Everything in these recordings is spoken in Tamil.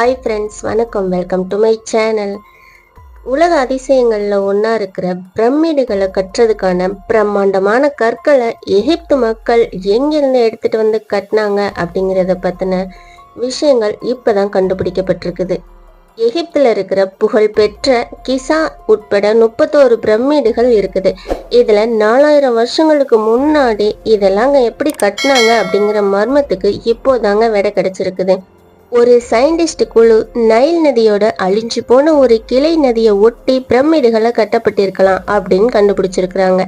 ஹாய் ஃப்ரெண்ட்ஸ் வணக்கம். வெல்கம் டு மை சேனல் உலக அதிசயங்களில் ஒன்றா இருக்கிற பிரமிடுகளை கட்டுறதுக்கான பிரம்மாண்டமான கற்களை எகிப்து மக்கள் எங்கிருந்து எடுத்துட்டு வந்து கட்டினாங்க அப்படிங்கிறத பற்றின விஷயங்கள் இப்போ தான் கண்டுபிடிக்கப்பட்டிருக்குது. எகிப்தில் இருக்கிற புகழ்பெற்ற கிசா உட்பட முப்பத்தோரு பிரமிடுகள் இருக்குது. இதில் நாலாயிரம் வருஷங்களுக்கு முன்னாடி இதெல்லாம் எப்படி கட்டினாங்க அப்படிங்கிற மர்மத்துக்கு இப்போதாங்க விடை கிடச்சிருக்குது. ஒரு சயின்டிஸ்ட் குழு நைல் நதியோட அழிஞ்சு போன ஒரு கிளை நதியை ஒட்டி பிரமிடுகளை கட்டப்பட்டிருக்கலாம் அப்படின்னு கண்டுபிடிச்சிருக்கிறாங்க.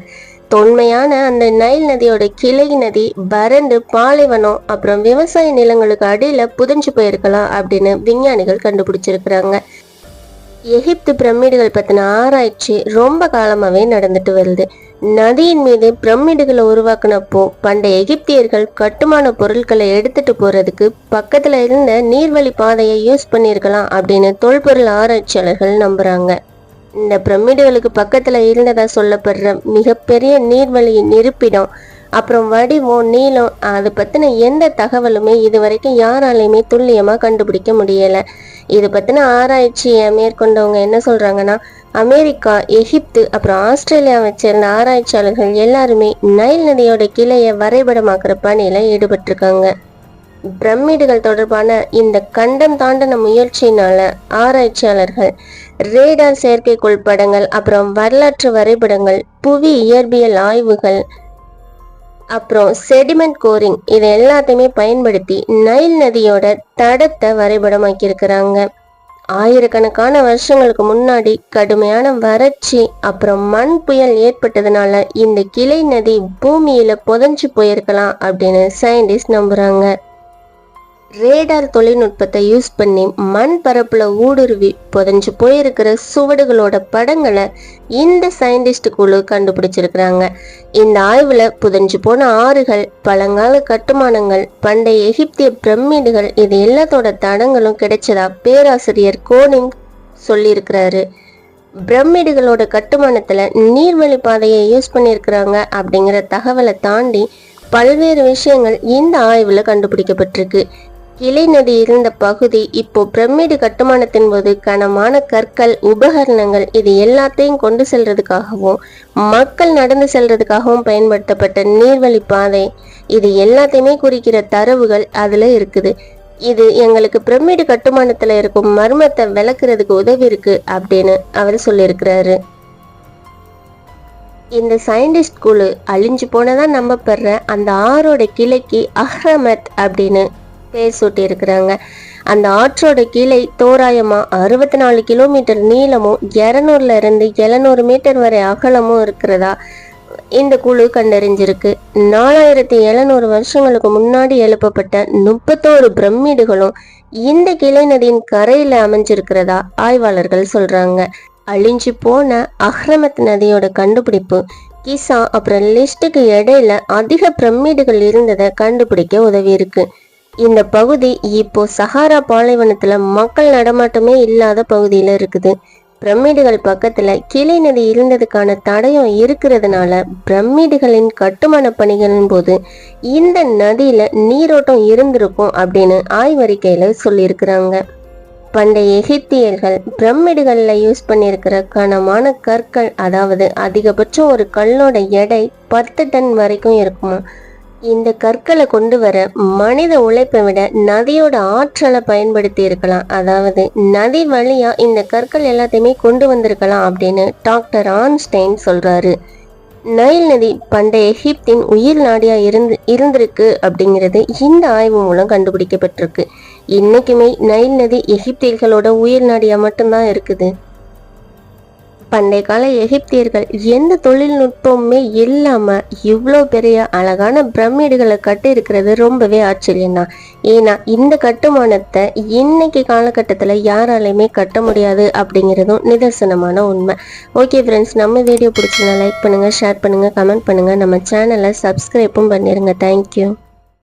தொன்மையான அந்த நைல் நதியோட கிளை நதி வறண்டு பாலைவனம் அப்புறம் விவசாய நிலங்களுக்கு அடியில புதஞ்சு போயிருக்கலாம் அப்படின்னு விஞ்ஞானிகள் கண்டுபிடிச்சிருக்கிறாங்க. எகிப்து பிரமிடுகள் பற்றின ஆராய்ச்சி ரொம்ப காலமாகவே நடந்துட்டு வருது. நதியின் மீது பிரமிடுகளை உருவாக்குனப்போ பண்டைய எகிப்தியர்கள் கட்டுமான பொருட்களை எடுத்துட்டு போறதுக்கு பக்கத்துல இருந்த நீர்வழி பாதையை யூஸ் பண்ணியிருக்கலாம் அப்படின்னு தொல்பொருள் ஆராய்ச்சியாளர்கள் நம்புறாங்க. இந்த பிரமிடுகளுக்கு பக்கத்துல இருந்ததா சொல்லப்படுற மிகப்பெரிய நீர்வழியின் இருப்பிடம் அப்புறம் வடிவம் நீளம் அதை பற்றின எந்த தகவலுமே இது வரைக்கும் யாராலையுமே துல்லியமாக கண்டுபிடிக்க முடியலை. இது பற்றின ஆராய்ச்சியை மேற்கொண்டவங்க என்ன சொல்கிறாங்கன்னா அமெரிக்கா எகிப்து அப்புறம் ஆஸ்திரேலியாவை சேர்ந்த ஆராய்ச்சியாளர்கள் எல்லாருமே நைல் நதியோட கிளையை வரைபடமாக்குற பணியில் ஈடுபட்டிருக்காங்க. பிரமிடுகள் தொடர்பான இந்த கண்டம் தாண்டின முயற்சியினால ஆராய்ச்சியாளர்கள் ரேடார் செயற்கைக்கோள் படங்கள் அப்புறம் வரலாற்று வரைபடங்கள் புவி இயற்பியல் ஆய்வுகள் அப்புறம் செடிமெண்ட் கோரிங் இது எல்லாத்தையுமே பயன்படுத்தி நைல் நதியோட தடத்தை வரைபடமாக்கியிருக்கிறாங்க. ஆயிரக்கணக்கான வருஷங்களுக்கு முன்னாடி கடுமையான வறட்சி அப்புறம் மண் புயல் ஏற்பட்டதுனால இந்த கிளை நதி பூமியில புதஞ்சு போயிருக்கலாம் அப்படின்னு சயின்டிஸ்ட் நம்புறாங்க. ரேடார் தொழில்நுட்பத்தை யூஸ் பண்ணி மண் பரப்புல ஊடுருவி புதஞ்சு போயிருக்கிற சுவடுகளோட படங்களை இந்த சயின்டிஸ்ட் குழு கண்டுபிடிச்சிருக்கிறாங்க. இந்த ஆய்வுல புதஞ்சு போன ஆறுகள் பழங்கால கட்டுமானங்கள் பண்டைய எகிப்திய பிரமிடுகள் இது எல்லாத்தோட தடங்களும் கிடைச்சதா பேராசிரியர் கோனிங் சொல்லியிருக்கிறாரு. பிரமிடுகளோட கட்டுமானத்துல நீர்வழி பாதையை யூஸ் பண்ணியிருக்கிறாங்க அப்படிங்கிற தகவலை தாண்டி பல்வேறு விஷயங்கள் இந்த ஆய்வுல கண்டுபிடிக்கப்பட்டிருக்கு. கிளை நதி இருந்த பகுதி இப்போ பிரமிடு கட்டுமானத்தின் போது கனமான கற்கள் உபகரணங்கள் இது எல்லாத்தையும் கொண்டு செல்றதுக்காகவும் மக்கள் நடந்து செல்றதுக்காகவும் பயன்படுத்தப்பட்ட நீர்வழி பாதை. இது எல்லாத்தையுமே குறிக்கிற தரவுகள் அதுல இருக்குது. இது எங்களுக்கு பிரமிடு கட்டுமானத்துல இருக்கும் மர்மத்தை விளக்குறதுக்கு உதவி இருக்கு அப்படின்னு அவர் சொல்லியிருக்கிறாரு. இந்த சயின்டிஸ்ட் குழு அழிஞ்சு போனதா நம்பப்படுற அந்த ஆறோட கிளைக்கு அஹ்ரமத் அப்படின்னு பேர் சூட்டியிருக்கிறாங்க அந்த ஆற்றோட கிளை தோராயமாக அறுபத்தி நாலு கிலோமீட்டர் நீளமும் இரநூறுல இருந்து எழுநூறு மீட்டர் வரை அகலமும் இருக்கிறதா இந்த குழு கண்டறிஞ்சிருக்கு. நாலாயிரத்தி எழுநூறு வருஷங்களுக்கு முன்னாடி எழுப்பப்பட்ட முப்பத்தோரு பிரமிடுகளும் இந்த கிளை நதியின் கரையில அமைஞ்சிருக்கிறதா ஆய்வாளர்கள் சொல்றாங்க. அழிஞ்சு போன அஹ்ரமத் நதியோட கண்டுபிடிப்பு கிசா அப்புறம் லிஸ்டுக்கு இடையில அதிக பிரமிடுகள் இருந்ததை கண்டுபிடிக்க உதவி இருக்கு இந்த பகுதி இப்போ சஹாரா பாலைவனத்துல மக்கள் நடமாட்டமே இல்லாத பகுதியில இருக்குது. பிரமிடுகள் பக்கத்துல கிளை நதி இருந்ததுக்கான தடயம் இருக்கிறதுனால பிரமிடுகளின் கட்டுமான பணிகளின் போது இந்த நதியில நீரோட்டம் இருந்திருக்கும் அப்படின்னு ஆய்வறிக்கையில சொல்லியிருக்கிறாங்க. பண்டைய எகிப்தியர்கள் பிரமிடுகளில் யூஸ் பண்ணியிருக்கிற கனமான கற்கள் அதாவது அதிகபட்சம் ஒரு கல்லோட எடை பத்து டன் வரைக்கும் இருக்குமா? இந்த கற்களை கொண்டு வர மனித உழைப்பை விட நதியோட ஆற்றலை பயன்படுத்தி இருக்கலாம். அதாவது நதி வழியா இந்த கற்கள் எல்லாத்தையுமே கொண்டு வந்திருக்கலாம் அப்படின்னு டாக்டர் ஆன்ஸ்டைன் சொல்றாரு. நைல் நதி பண்டைய எகிப்தின் உயிர் நாடியா இருந்து இருந்திருக்கு அப்படிங்கிறது இந்த ஆய்வு மூலம் கண்டுபிடிக்கப்பட்டிருக்கு. இன்னைக்குமே நைல் நதி எகிப்தியர்களோட உயிர் நாடியா மட்டும்தான் இருக்குது. பண்டைய கால எகிப்தியர்கள் எந்த தொழில்நுட்பமுமே இல்லாமல் இவ்வளோ பெரிய அழகான பிரமிடுகளை கட்டியிருக்கிறது ரொம்பவே ஆச்சரியம் தான் ஏன்னா இந்த கட்டுமானத்தை இன்னைக்கு காலகட்டத்தில் யாராலையுமே கட்ட முடியாது அப்படிங்கிறதும் நிதர்சனமான உண்மை. ஓகே ஃப்ரெண்ட்ஸ் நம்ம வீடியோ பிடிச்சிருந்தா லைக் பண்ணுங்கள் ஷேர் பண்ணுங்க கமெண்ட் பண்ணுங்க. நம்ம சேனலை சப்ஸ்கிரைப்பும் பண்ணிடுங்க தேங்க்யூ